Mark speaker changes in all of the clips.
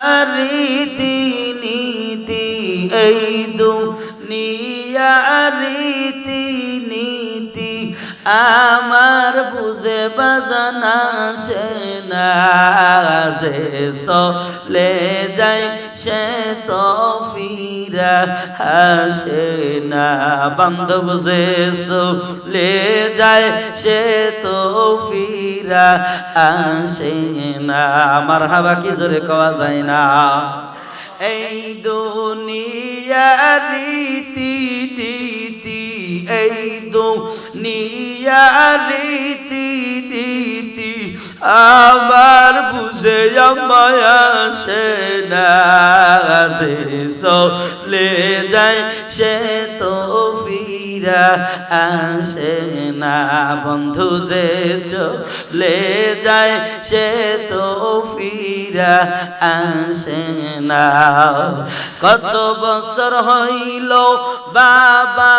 Speaker 1: রীতি নীতি, এই দুনিয়া রীতি নীতি, আমার বুঝে বাজানা সে না সে সলে যায় সে তো ফিরা বান্ধব সে চলে যায়, সে তো ফিরা না। আমার হাবা কি জোরে কওয়া যায় না। এই দুনিয়া রীতি নীতি, এই দুনিয়া রীতি আমার সে তো ফিরা আসে না। বন্ধু যে চলে যায়, সে তো ফিরা আসে না। কত বছর হইল, বাবা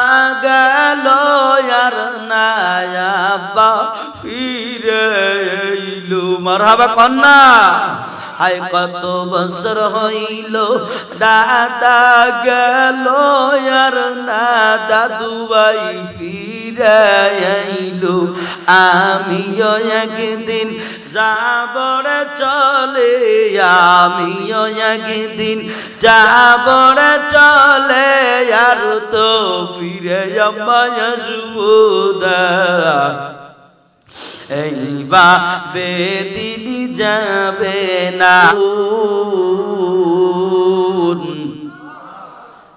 Speaker 1: গেল আর নায়াবা ফিরে এইলু মারহাবা কন্যা। হায়, কত বছর হইল, দাদা গেল আর না দাদুবাই ফিরে আইলু। আমিও একদিন যাবড়ে চলে, আমিও একদিন যাবড়ে চলে, আর তো ফিরে আমায় আসব এইবা বেদিন যাবে না।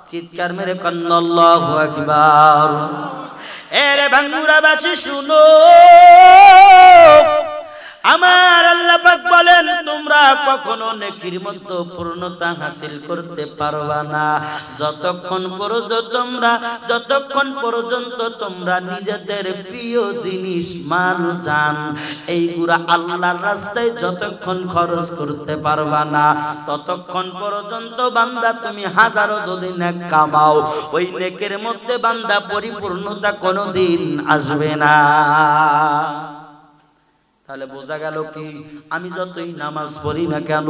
Speaker 1: চিৎকার মেরে কন্নল্লাহু আকবার। এরে ভাঙ্গুরাবাসী শুনো। আমার আল্লাহ পাক বলেন, তোমরা কখনো নেকির মতো পূর্ণতা হাসিল করতে পারবা না। যতক্ষণ পর্যন্ত তোমরা, যতক্ষণ পর্যন্ত তোমরা নিজেদের প্রিয় জিনিস মাল জান এইগুলা আল্লাহর রাস্তায় যতক্ষণ খরচ করতে পারবা না, ততক্ষণ পর্যন্ত বান্দা তুমি হাজারো যদি নেক কামাও, ওই নেকের মধ্যে বান্দা পরিপূর্ণতা কোনোদিন আসবে না। তাহলে বোঝা গেল কি? আমি যতই নামাজ পড়ি না কেন,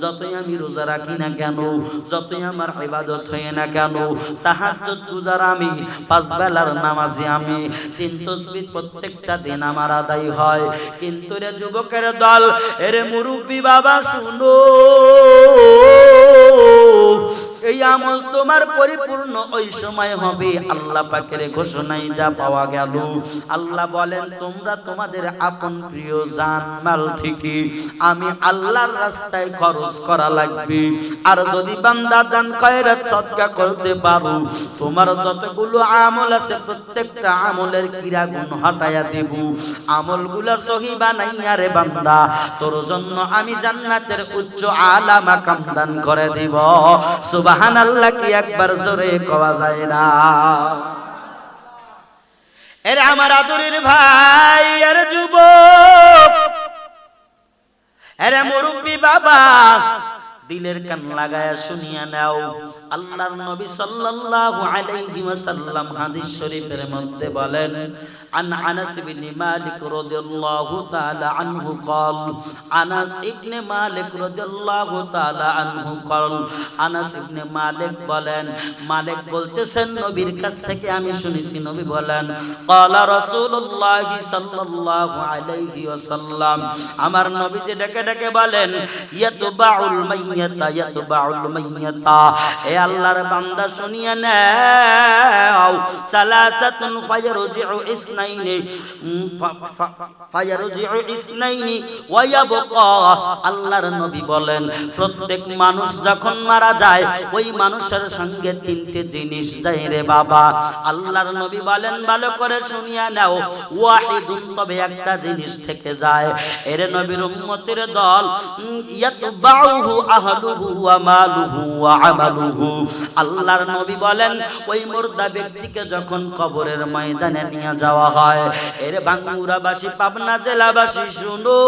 Speaker 1: যতই আমি রোজা রাখি না কেন, যতই আমার ইবাদত হয়ে না কেন, তাহাজ্জুদ গুজার আমি, পাঁচ বেলার নামাজে আমি, তিন তসবিহ প্রত্যেকটা দিন আমার আদায় হয়। কিন্তু রে যুবকের দল, এরে মুরব্বী বাবা, শুনো। তোমার পরিপূর্ণ ওই সময় হবে। আল্লাহ পাকের ঘোষণায় যা পাওয়া গেল। আল্লাহ বলেন, তোমরা তোমাদের আপন প্রিয় জান মাল থেকে আমি আল্লাহর রাস্তায় খরচ করা লাগবে। আর যদি বান্দা দান খয়রাত সদকা করতে পারো, তোমার যতগুলো আমল আছে, প্রত্যেকটা আমলের কিরা গুণ হটায়া দেব। আমলগুলো সহি বানাইয়া রে বান্দা, তোর জন্য আমি জান্নাতের উচ্চ আলা মাকাম দান করে দিব। সুবহান আল্লাহ কি একবার জোরে কওয়া যায় না। এর আমার আদরের ভাই আর যুবক, এরে মুরব্বী বাবা, দিলের কান লাগায় শুনিয়া নাও। আল্লাহর নবী সাল্লাল্লাহু আলাইহি ওয়াসাল্লাম হাদিস শরীফের মধ্যে বলেন আন আনাস ইবনে মালিক রাদিয়াল্লাহু তাআলা আনহু قال আনাস ইবনে মালিক রাদিয়াল্লাহু তাআলা আনহু قال আনাস ইবনে মালিক বলেন মালিক বলতেছেন নবীর কাছ থেকে আমি শুনেছি নবী বলেন قال রাসূলুল্লাহ সাল্লাল্লাহু আলাইহি ওয়াসাল্লাম আমার নবী যে ডেকে ডেকে বলেন ইয়াতবাউল মাইয়াতা ইয়াতবাউল মাইয়াতা এ আল্লাহর বান্দা শুনিয়া নাও, সালাসাতুন ফায়রজিউ ইসনাইনি ফায়রজিউ ইসনাইনি ওয়া ইয়াবকা আল্লাহর নবী বলেন, প্রত্যেক মানুষ যখন মারা যায়, ওই মানুষের সঙ্গে তিনটে জিনিস দেয় রে বাবা। আল্লাহর নবী বলেন, ভালো করে শুনিয়া নাও, ওয়াহিদুন, তবে একটা জিনিস থেকে যায়। এর নবীর উম্মতের দল ইয়াতবাউহু আহলুহু ওয়া মালুহু ওয়া আমালুহু। আল্লাহর নবী বলেন, ওই মুর্দা ব্যক্তিকে যখন কবরের ময়দানে নিয়ে যাওয়া হয়, এর বাঙ্গুরাবাসী, পাবনা জেলাবাসী, শুনো,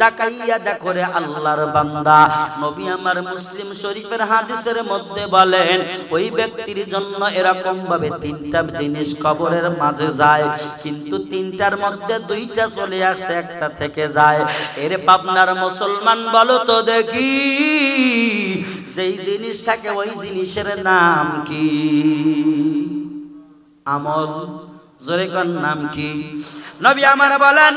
Speaker 1: তাকাইয়া দেখো রে আল্লাহর বান্দা। নবী আমার মুসলিম শরীফের হাদিসের মধ্যে বলেন, ওই ব্যক্তির জন্য এরকম ভাবে তিনটা জিনিস কবরের মাঝে যায়, কিন্তু তিনটার মধ্যে দুইটা চলে আসে, একটা থেকে যায়। এর পাবনার মুসলমান বলো তো দেখি যেই জিনিস থাকে ওই জিনিসের নাম কি? আমল? জোরে নাম কি? নবী আমার বলেন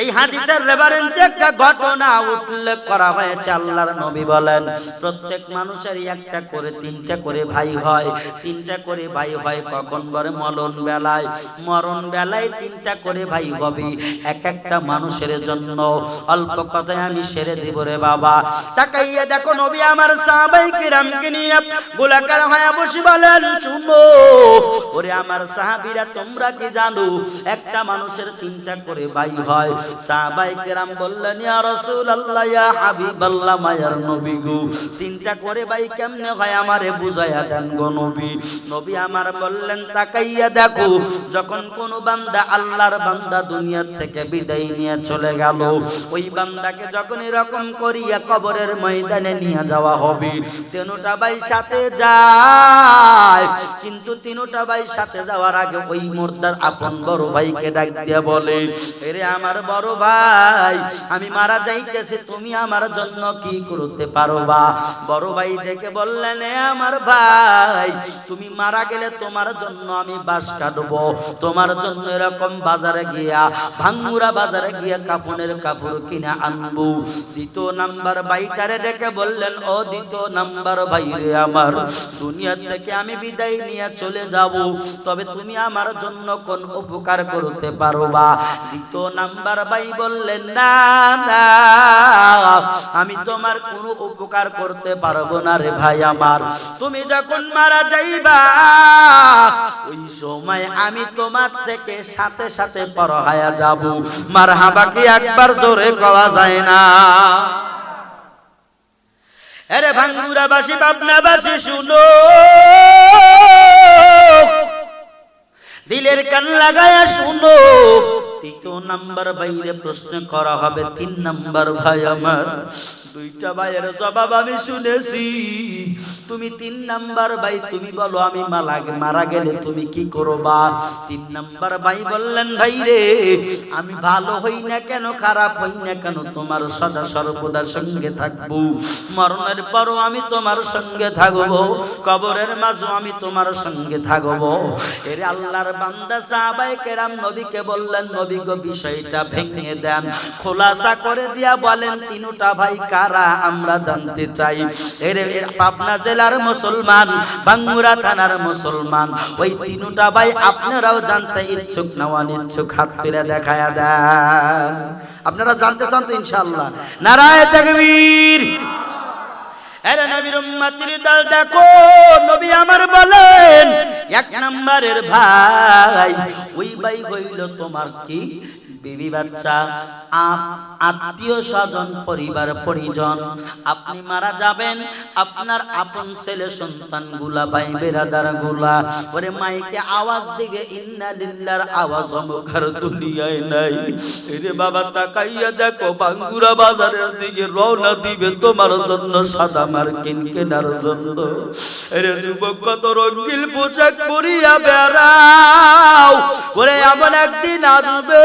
Speaker 1: এই হাদিসের রেফারেন্সে একটা ঘটনা উল্লেখ করা হয়েছে, আল্লাহর নবী বলেন। প্রত্যেক মানুষেরই একটা করে, তিনটা করে ভাই হয়। তিনটা করে ভাই হয় কখন বলে মরণ বেলায়। মরণ বেলায় তিনটা করে ভাই হবে। এক একটা মানুষের জন্য অল্প কথায় আমি সেরে দিব রে বাবা। তাকাইয়া দেখো নবী আমার সাহাবাই কিরামকে নিয়ে গোলাকার হয়ে বসে বলেন, শুনো, ওরে আমার সাহাবীরা তোমরা কি জানো? একটা মানুষের তিনটা করে ভাই হয় সাহাবাই কেরাম বললেন, ইয়া রাসূলুল্লাহ, ইয়া হাবিবাল্লাহ, মায়ার নবী গো, তিনটা করে ভাই কেমনে হয় আমারে বুঝায়া দেন গো নবী? নবী আমার বললেন, তাকাইয়া দেখো, যখন কোন বান্দা আল্লাহর বান্দা দুনিয়ার থেকে বিদায় নিয়ে চলে গেল, ওই বান্দাকে যখন এরকম করিয়া কবরের ময়দানে নিয়ে যাওয়া হবে, তেনোটা ভাই সাথে যায়। কিন্তু তিনোটা ভাই সাথে যাওয়ার আগে ওই মুর্দার আপন বড় ভাইকে ডাক দিয়া বলে, এরে আমার বড় ভাই, আমি মারা যাইতেছি, তুমি আমার জন্য কি করতে পারবা? বড় ভাই ডেকে বললেন আমার ভাই, তুমি মারা গেলে তোমার জন্য আমি বাস কাটবো। তোমার জন্য এরকম বাজারে গিয়া, ভাঙ্গুরা বাজারে গিয়া কাপনের কাপড় কিনে আনব। দ্বিতীয় নাম্বার বাইটারে ডেকে বললেন, ও দ্বিতীয় নাম্বার ভাই রে আমার, দুনিয়া থেকে আমি বিদায় নিয়ে চলে যাব। তবে তুমি আমার জন্য কোন উপকার করতে পারো বা দ্বিতীয় নাম্বার ভাই বললেন, না না, আমি তোমার কোনো উপকার করতে পারব না রে ভাই আমার। তুমি যখন মারা যাইবা, ওই সময় আমি তোমার থেকে সাথে সাথে পরহায়া যাব। মার হাবাকে একবার জোরে কওয়া যায় না? আরে ভাঙ্গুরাবাসী পাবনাবাসী শুনো। দিলের কান লাগায়া শুনো। তৃতীয় নাম্বার বাইরে প্রশ্ন করা হবে তিন নাম্বার ভাই আমার। দুইটা ভাইয়ের জবাব আমি শুনেছি। তুমি তিন নাম্বার ভাই, তুমি বলো আমি মালা মারা গেলে তুমি কি করবা? তিন নাম্বার ভাই বললেন, ভাই রে, আমি ভালো হই না কেন, খারাপ হই না কেন? তোমার সদা সর্বদা সঙ্গে থাকব। মরণের পরও আমি তোমার সঙ্গে থাকব। কবরের মাঝও আমি তোমার সঙ্গে থাকব। এর আল্লাহর বান্দা সাহাবায়ে কেরাম নবীকে বললেন, নবী গো, বিষয়টা ভেঙে দেন। খোলাসা করে দিয়া বলেন, তিনটা ভাই কারা আমরা জানতে চাই, এর পাবনা জেলার মুসলমান, বাঙ্গুরা থানার মুসলমান, ওই তিনটা ভাই আপনারাও জানতে ইচ্ছুক না, অনিচ্ছুক, হাত তুলে দেখায়া দেন। আপনারা জানতে চান তো ইনশাআল্লাহ। নারায় তাকবীর। দেখো এক নম্বরের ভাই, ওই ভাই হইল তোমার কি? বিবি বাচ্চা আত্মীয় স্বজন, পরিবার, পরিজন, আপনি মারা যাবেন, আপনার আপন ছেলে সন্তানগুলা ভাই বেরাদারগুলা ওরে মাইকে আওয়াজ দিবে ইন্না লিল্লার আওয়াজ অমুখার দুনিয়ায় নাই। রে বাবা, তাকাইয়া দেখো, বাঙ্গুরা বাজারের দিকে রওনা দিবে তোমার জন্য সাদা মার্কিন কেনার জন্য। রে যুবক, কত রঙিল পোশাক পরিয়া বেড়াও, ওরে এমন একদিন আসবে।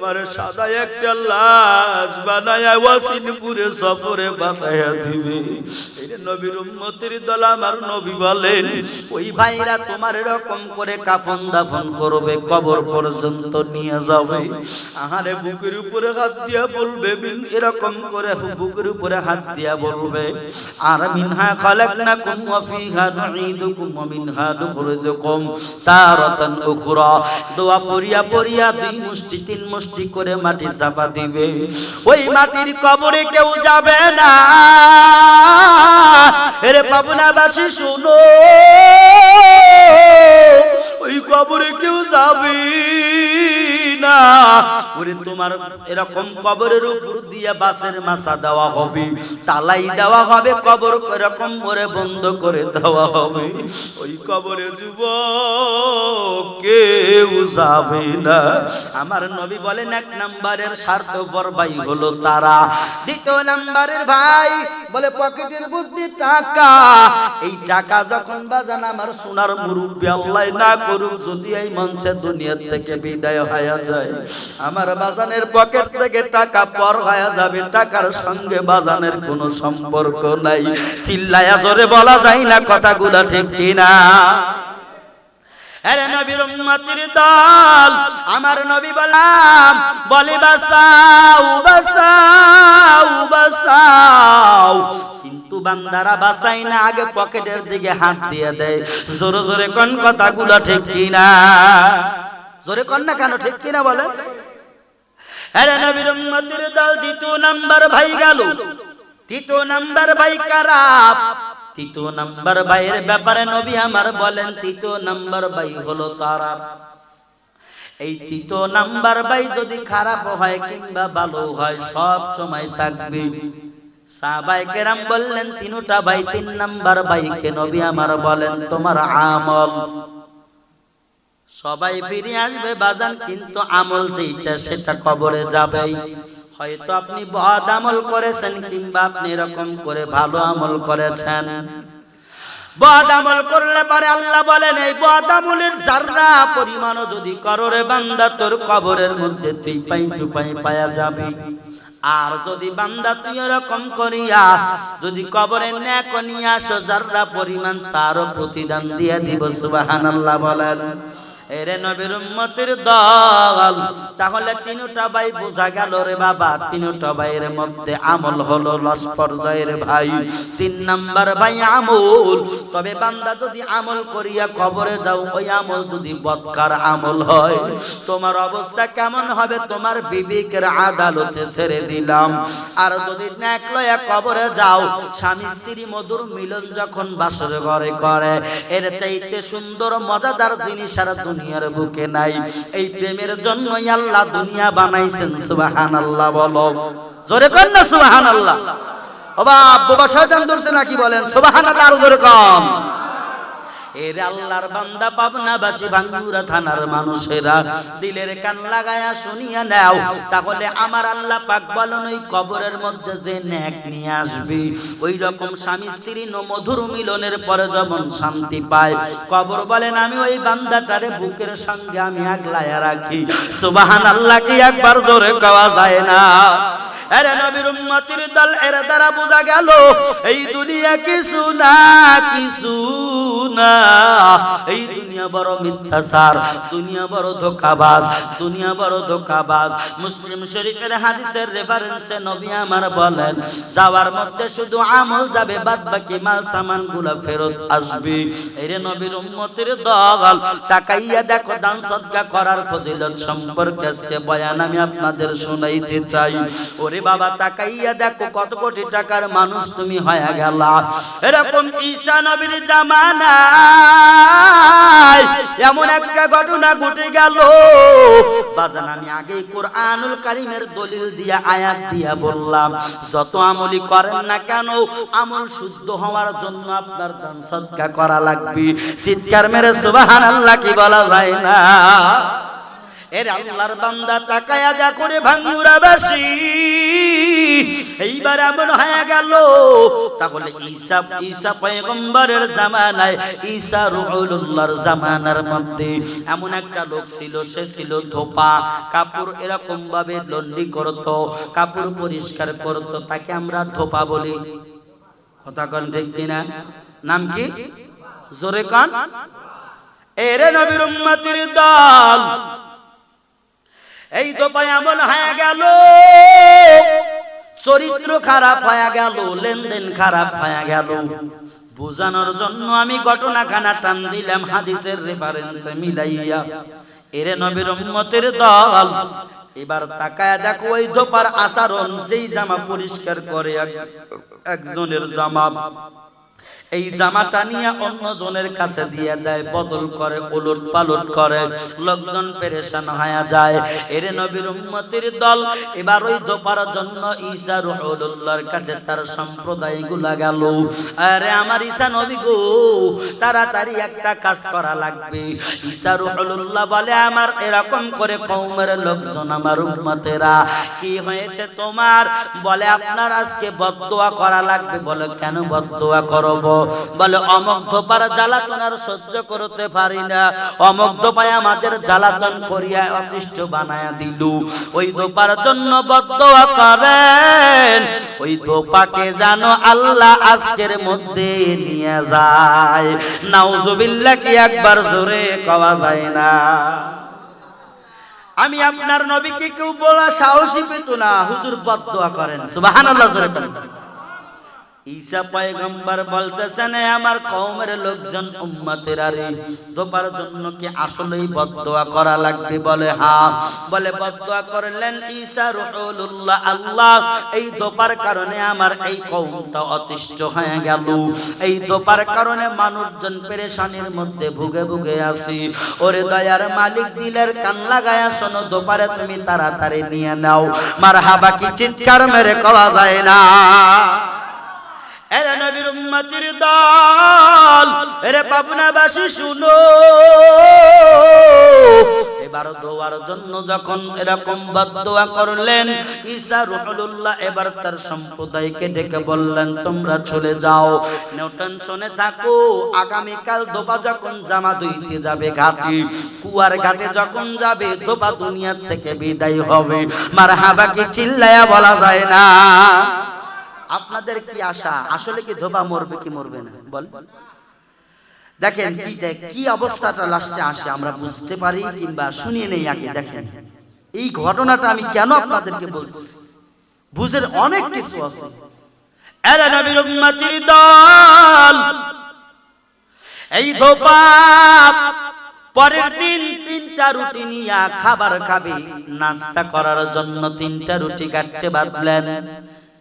Speaker 1: তোমার সাদা একটা লাশ বানায়া ওয়াসিনপুরে সফরে বানায়া দিবে। নবীর উম্মতের দল আমার নবী বলেন, ওই ভাইরা তোমার এরকম করে কাফন দাফন করবে, কবর পর্যন্ত নিয়ে যাবে। আহারে বুকের উপরে হাত দিয়া বলবে, বিন, এরকম করে বুকের উপরে হাত দিয়া বলবে, আর মিনহা খালাকনাকুম ওয়া ফিহা নুঈদুকুম ওয়া মিনহা নুখরিজুকুম তারাতান উখরা। দোয়া পড়িয়া পড়িয়া দুই মুষ্টি, তিন মুষ্টি করে মাটি চাপা দিবে। ওই মাটির কবরে কেউ যাবে না। এরে পাবনাবাসী, শুনো। ওই কবরে কেউ যাবে। তোমার এরকম কবরের উপর দিয়ে বাসের দেওয়া হবে, তালাই দেওয়া হবে, কবর এরকম করে বন্ধ করে দেওয়া হবে। ওই কবরে যুব কেউ যাবে না। আমার নবী বলেন, এক নাম্বারের স্বার্থপর ভাই হলো তারা। দ্বিতীয় নাম্বারের ভাই বলে, পকেটের বুদ্ধি টাকা। এই টাকা যখন বাজান আমার সোনার মুরব্বী, আল্লাহ না করুক, যদি এই মঞ্চে দুনিয়া থেকে বিদায় হয়ে যায়, আমার বাজানের পকেট থেকে টাকা পর হয়ে যাবে। টাকার সঙ্গে বাজানের কোনো সম্পর্ক নাই। চিল্লায়া জোরে বলা যায় না, কথাগুলো ঠিক কিনা? আরে নবীর উম্মতির দল, আমার নবী বলাম বলে বাসাও বাসাও বাসাও। কিন্তু বান্দারা বাসাই না, আগে পকেটের দিকে হাত দিয়ে দেয়। জোরে জোরে কোন কথাগুলো ঠিক কিনা? জোরে কন না কেন ঠিক কিনা বলে আরে নবীর উম্মতির দল দ্বিতীয় নাম্বার ভাই গেল। তৃতীয় নাম্বার ভাই কারাপ তৃতীয় নাম্বার ভাইয়ের ব্যাপারে নবী আমার বলেন, তৃতীয় নাম্বার ভাই হলো তারা। এই তৃতীয় নাম্বার ভাই যদি খারাপ হয় কিংবা ভালো হয়, সব সময় থাকবে। কেরাম বললেন, তিনটা ভাই, তিন নাম্বার ভাইকে নবী আমার বলেন, তোমার আমল। সবাই ফিরে আসবে বাজান, কিন্তু আমল যেইটা, সেটা কবরে যাবেই। হয়তো আপনি বদ আমল করেছেন কিংবা আপনি এরকম করে ভালো আমল করেছেন। আমল করলে পারে বলেন, এই বদ আমলের পরিমাণও যদি করো রে বান্দা, তোর কবরের মধ্যে যাবি। আর যদি যদি যাররা পরিমাণ তারও প্রতিদান দিয়ে দিব। সুবহানাল্লাহ বলেন। এরে নবীর উম্মতের দল। তাহলে তিনটা ভাই বোঝা গেল রে বাবা, তিনটা ভাইয়ের মধ্যে আমল হলো লস পর্যায়ের ভাই। তিন নাম্বার ভাই আমল। তবে বান্দা যদি আমল করিয়া কবরে যাও, ওই আমল যদি বদকার আমল হয়, তোমার অবস্থা কেমন হবে? তোমার বিবেকের আদালতে ছেড়ে দিলাম। আর যদি ন্যাক লয়া কবরে যাও, স্বামী স্ত্রী মধুর মিলন যখন বাসর ঘরে করে, এর চাইতে সুন্দর, মজাদার জিনিস আর দুনিয়ার বুকে নাই। এই প্রেমের জন্যই আল্লাহ দুনিয়া বানাইছেন সুবাহান আল্লাহ বলো। জোরে কর না, সুবহানাল্লাহ। ও বাবা বাবা শয়তান ধরছে নাকি বলেন? সুবহানাল্লাহ আর জোরে কম এর আল্লাহর বান্দা পাবনাবাসী ভাঙ্গুরা থানার মানুষেরা দিলের কান লাগায়া শুনিয়া নাও, তাহলে আমার আল্লাহ পাক বলেন ওই কবরের মধ্যে যে ন্যাক নিয়ে আসবে। ওই রকম স্বামী স্ত্রী মধুর মিলনের পরে যেমন শান্তি পায়, কবর বলেন, আমি ওই বান্দাটারে বুকের সঙ্গে আমি আগলায়া রাখি। সুবাহান আল্লাহ কি একবার জোরে কওয়া যায় না? আরে নবীর উম্মতির দল, এর দ্বারা বোঝা গেল, এই দুনিয়া কিছু না কিছু না। এই দুনিয়া বড় মিথ্যাচার, দুনিয়া বড় ধোকাবাজ, দুনিয়া বড় ধোকাবাজ। মুসলিম শরীফের হাদিসের রেফারেন্সে নবী আমার বলেন, যাওয়ার মধ্যে শুধু আমল যাবে বাদ বাকি মাল সামানগুলা ফেরত আসবে। এরে নবীর উম্মতির দল, তাকাইয়া দেখো, দান সদকা করার ফজিলত সম্পর্কে আজকে বয়ান আমি আপনাদের শুনাইতে চাই। ওরে বাবা, তাকাইয়া দেখো কত কোটি টাকার মানুষ তুমি হয়ে গেলা। এরকম ঈসা নবীর জামানা এমন একটা ঘটনা ঘটে গেল। বাজান, আমি আগে কোরআনুল কারিমের দলিল দিয়া, আয়াত দিয়া বললাম, যত আমলি করেন না কেন, আমল শুদ্ধ হওয়ার জন্য আপনার দান সদকা করা লাগবে। চিৎকার মেরে সুবহানাল্লাহ কি বলা যায় না? এর আল্লাহর বান্দা তাকায়া যা করে ভাঙ্গুরাবাসী এইবার এমন হয়ে গেল, তাহলে ঈসা ঈসা পয়গম্বরের জামানায়, ঈসা রুহুল্লাহর জামানার মধ্যে এমন একটা লোক ছিল, সে ছিল ধোপা। কাপড় এরকম ভাবে লন্ডি করত, কাপড় পরিষ্কার করত, তাকে আমরা ধোপা বলি। কথা কন ঠিক কিনা? নাম কি? জোরে কান। এরে নবীর উম্মতির দল। এই তো এমন হয়ে গেল। চরিত্র খারাপ হয়ে গেল লেনদেন খারাপ হয়ে গেল। বোঝানোর জন্য আমি ঘটনাখানা টান দিলাম হাদিসের রেফারেন্সে মিলাইয়া। এরে নবীর উম্মতের দল এবার তাকায় দেখো ওই ধোপার আচরণ যেই জামা পরিষ্কার করে একজনের জামা। এই জামাটা নিয়ে অন্য জনের কাছে দিয়ে দেয়, বদল করে উলট পালট করে। লোকজন পেরেশান হয়ে যায়। এর নবীর উম্মতির দল এবার ওই দোপার জন্য ঈসা রুহুল্লাহর কাছে তার সম্প্রদায়গুলা গেল। আরে আমার ঈসা নবী গো, তাড়াতাড়ি একটা কাজ করা লাগবে। ঈসা রুহুল্লাহ বলে, আমার এরকম করে কওমের লোকজন আমার উম্মতেরা, কি হয়েছে তোমার? বলে, আপনার আজকে বদদোয়া করা লাগবে। বলে, কেন বদদোয়া করব? বলে অমক ধোপার জ্বালাতন আর সহ্য করতে পারি না। অমক ধোপায় আমাদের জ্বালাতন করিয়া অতিষ্ঠ বানায়া দিল। ওই ধোপার জন্য বদদোয়া করেন। ওই ধোপাকে জানো আল্লাহ আজকের মধ্যে নিয়ে যায়। নাউজুবিল্লাহ কি একবার জোরে কওয়া যায় না। আমি আপনার নবীকে কেউ বলা সাহসী পেত না। হুজুর বদদোয়া করেন। সুবহানাল্লাহ, জোরে বলেন। ঈসা পয়গম্বর বলতেছেন, "এ আমার কওমের লোকজন উম্মতের আরে দোপার জন্য কি আসলেই বদদোয়া করা লাগবে? বলে হ্যাঁ বলে, বদদোয়া করলেন ঈসা রুহুল্লাহ আল্লাহ, এই দোপার কারণে আমার এই কওমটা অতিষ্ঠ হয়ে গেল। এই দোপার কারণে মানুষজন পেরেশানির মধ্যে ভুগে ভুগে আসি ওরে দয়ার মালিক, দিলের কান লাগায়া শোনো, দোপারে তুমি তাড়াতাড়ি নিয়ে নাও। মারহাবা কি চিৎকার মেরে কওয়া যায় না। এরে নবীর উম্মতির দল, এরে পাবনাবাসী শুনো। এবার দোয়ার জন্য যখন এরকম বদদোয়া করলেন, ঈসা রুহুল্লাহ এবার তার সম্প্রদায়কে ডেকে বললেন, তোমরা চলে যাও। নিউটন শুনে থাকো। আগামী কাল দোবা যখন জামা দুইতে যাবে ঘাটি, কুয়ার ঘাটে যখন যাবে, দোবা দুনিয়ার থেকে বিদায় হবে। মারহাবা কি চিল্লায়া বলা যায় না? আপনাদের কি আশা? আসলে কি ধোবা মরবে কি মরবে না? বল দেখেন কি দেখ কি অবস্থাটা লাস্টে আসে আমরা বুঝতে পারি কিংবা শুনিয়ে নেই আগে দেখেন। এই ঘটনাটা আমি কেন আপনাদেরকে বলছি? বুঝের অনেক কিছু আছে। এরা নবীর উম্মতির দল। এই ধোপা পরের দিন তিনটা রুটি নিয়ে খাবার খাবে। নাস্তা করার জন্য তিনটা রুটি কাটতে বাঁধলেন।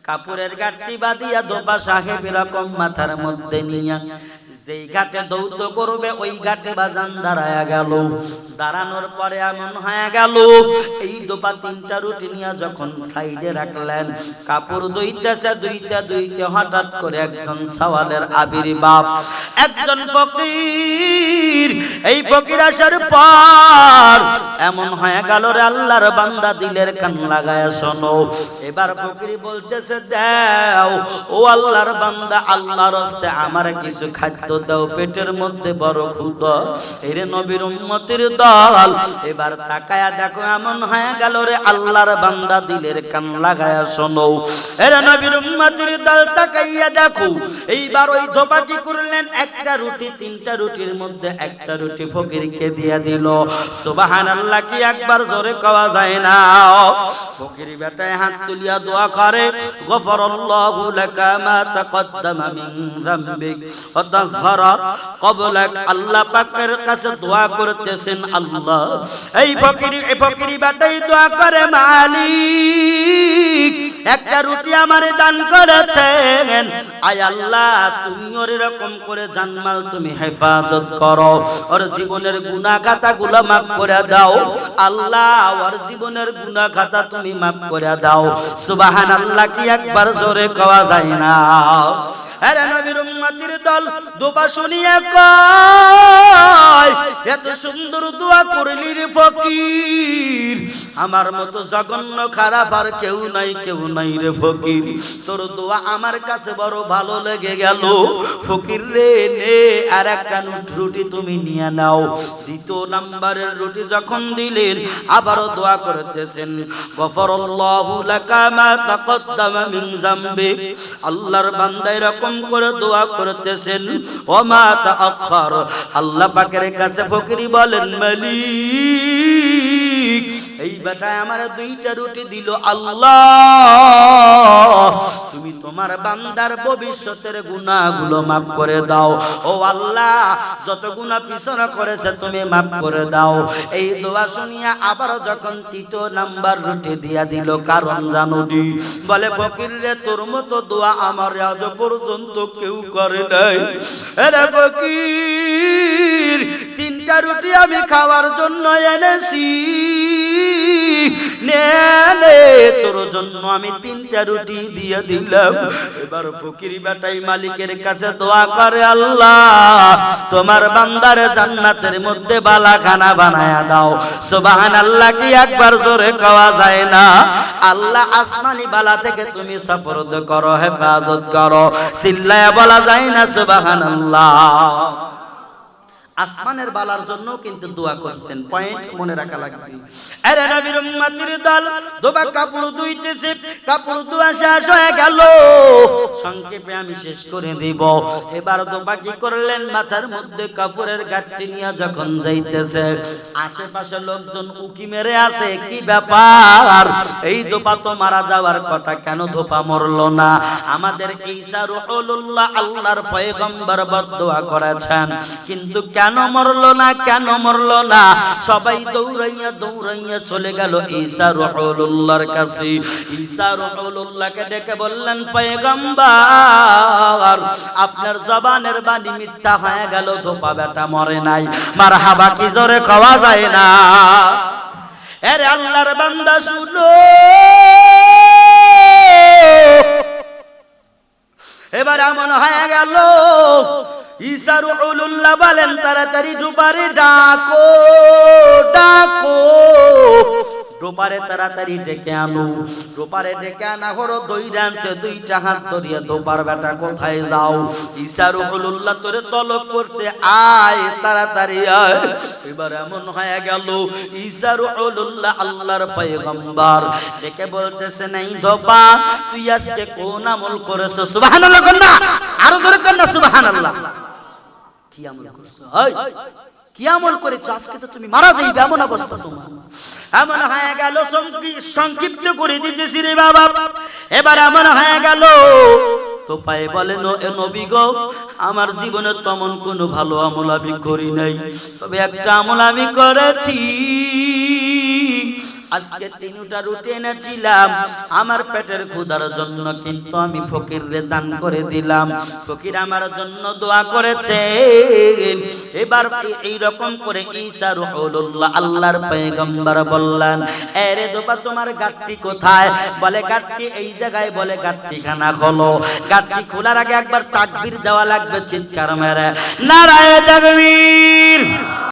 Speaker 1: কাপড়ের গাঠটি বাদিয়া দোপা সাহেব এরকম মাথার মধ্যে নিয়া যেই ঘাটে দৌত করবে, ওই ঘাটে বাজান দাঁড়ায়া গেল। দাঁড়ানোর পরে এমন হয়ে গেল, এই দোপা তিনটা রুটি নিয়ে যখন সাইডে রাখলেন, কাপড় দুইতেছে দুইটা দুইতে হঠাৎ করে একজন সওয়ালের আবির্ভাব একজন ফকির, এই ফকির আসার পর এমন হয়ে গেল রে আল্লাহর বান্দা দিলের কান লাগায় শোনো। এবার ফকির বলতেছে, দাও, ও আল্লাহর বান্দা, আল্লাহর হস্তে আমার কিছু খাদ্য দাও পেটের মধ্যে বড় ক্ষুদ। এরে নবীর উম্মতির দল। এবার তাকায়া দেখো, এমন হয়ে গেল রে, আল্লাহর বান্দা দিলের কান লাগায়া শোনো। এরে নবীর উম্মতির দল, তাকাইয়া দেখো, এইবার ওই ধোপা কি করলেন, একটা রুটি, তিনটা রুটির মধ্যে একটা রুটি ফকিরকে দিয়া দিল। সুবহানাল্লাহ, কি একবার জোরে কওয়া যায় না। ফকির বেটায় হাত তুলিয়া দোয়া করে, গফরাল্লাহু লাকা মা তাকদ্দামা মিন যামবিক ওয়া তাহহারা ক্বাবলাক আল্লাহ পাকের কাছে দোয়া করতেছেন আল্লাহ। এই ফকির এই ফকির বেটাই দোয়া করে মালিক। একটা রুটি দান করেছেন। আয় আল্লাহ, তুমি ওর এরকম করে জানমাল তুমি হেফাজত করো। ওর জীবনের গুনাহ খাতা গুলো মাফ করে দাও। আল্লাহ, ওর জীবনের গুনাহ খাতা তুমি মাফ করে দাও। সুবাহান আল্লাহ কি একবার জোরে কওয়া যায় না। আরে নবীর উম্মতির দল দোবা শুনিয়া কয়, এত সুন্দর দোয়া করলি রে ফকির। আমার মতো জঘন্য খারাপ আর কেউ নাই কেউ নাই রে ফকির। তোর দোয়া আমার কাছে বড় ভালো লেগে গেল। ফকির রে, নে, আর একটা রুটি তুমি নিয়ে নাও। দ্বিতীয় নাম্বারের রুটি যখন দিলেন, আবারও দোয়া করতেছেন, গফরল্লাহু লাকা মা তাকদ্দামা মিন যামবিক। আল্লাহর বান্দা এরকম করে দোয়া করতেছেন। ও মা তা আল্লাহ পাকের কাছে ফকিরি বলেন মালিক। এই বেটায় আমার দুইটা রুটি দিল, আল্লাহ, তুমি তোমার বান্দার ভবিষ্যতের গুনাহগুলো মাফ করে দাও। ও আল্লাহ, যত গুনাহ পিছনে করেছে তুমি মাফ করে দাও। এই দোয়া শুনিয়া আবার যখন তৃতীয় নাম্বার রুটি দিয়া দিল, কারণ জানো দি, বলে, ফকির রে, তোর মতো দোয়া আমার আজ পর্যন্ত কেউ করে নাই। আরে ফকির, তিনটা রুটি আমি খাওয়ার জন্য এনেছি। নে তোর আমি তিনটা রুটি দিয়ে মালিকের কাছে দোয়া করে, আল্লাহ, তোমার বান্দারে জান্নাতের মধ্যে বালাখানা বানায়া দাও। সুবহান আল্লাহ কি একবার জোরে কওয়া যায় না। আল্লাহ আসমানি বালা থেকে তুমি সফরদ করো, হেফাজত করো। চিল্লায়া বলা যায় না সুবহান আল্লাহ আসমানের বালার জন্য কিন্তু দোয়া করছেন। পয়েন্ট মনে রাখা লাগবে। আরে নবীর উম্মতির দল, দোবা কাপড় ধুইতেছে কাপড় ধোয়া শেষ হয়ে গেল। সংক্ষেপে আমি শেষ করে দিব। এবার দোবা কি করলেন? মাথার মধ্যে কাপড়ের গাঠটি নিয়ে যখন যাইতেছে, আশেপাশে লোকজন উকি মেরে আছে, কি ব্যাপার? এই দোপা তো মারা যাওয়ার কথা, কেন ধোপা মরলো না? আমাদের ঈসা রুহুল্লাহ আল্লাহর পয়গম্বর বদদোয়া করেছেন। কিন্তু কেন মরলো না, কেন মরলো না? সবাই দৌড়াইয়া দৌড়াইয়া চলে গেল ঈসা রুহুল্লাহর কাছে। ঈসা রুহুল্লাহকে ডেকে বললেন, পয়গম্বর, আপনার জবানের বাণী মিথ্যা হয়ে গেল, ধোপা বেটা মরে নাই। মারহাবা কি জোরে খাওয়া যায় না? এরে আল্লাহর বান্দা, শুনো। এবার এমন হয়ে গেল ঈসার উলুল্লাহ বলেন, তাড়াতাড়ি ডুবারে ডাকো ডাকো। ডোপারে তাড়াতাড়ি ডেকে আনো। ডোপারে ডেকে আনা হলো দই বেটা কোথায় যাও? তোরে তলব করছে, আয়, তাড়াতাড়ি আয়। এবার এমন হয়ে গেল ঈশার উলুল্লাহ আল্লাহর পয়গম্বর ডেকে বলতেছে, নাই ধোপা, তুই আজকে কোন আমল করেছ? সুবহানাল্লাহ কন্যা, আরও ধরে কন্যা, সুবহানাল্লাহ। কি আমল করছ কি আমল করেছ আজকে তো তুমি মারা এমন অবস্থা তোমার। এমন হয়ে গেল সংক্ষিপ্ত করে দিতেছি রে বাবা। এবার এমন হয়ে গেল তো পায়ে বলেন "ও এ নবী গো, আমার জীবনে তেমন কোনো ভালো আমল আমি করি নাই। তবে একটা আমল আমি করেছি। আজকে তিনটা রুটি এনেছিলাম। আমার পেটের ক্ষুধার জন্য কিন্তু আমি ফকিররে দান করে দিলাম। ফকির আমার জন্য দোয়া করেছে। এবার এই রকম করে ঈসা রুহুল্লাহ আল্লাহর পয়গম্বর বললেন এরে দোপা, তোমার গাটটি কোথায়? বলে, গাটটি এই জায়গায়, বলে গাটটি খানা খোলো। গাটটি খোলার আগে একবার তাকবীর দেওয়া লাগবে চিৎকার মেরে। নারায় তাকবীর!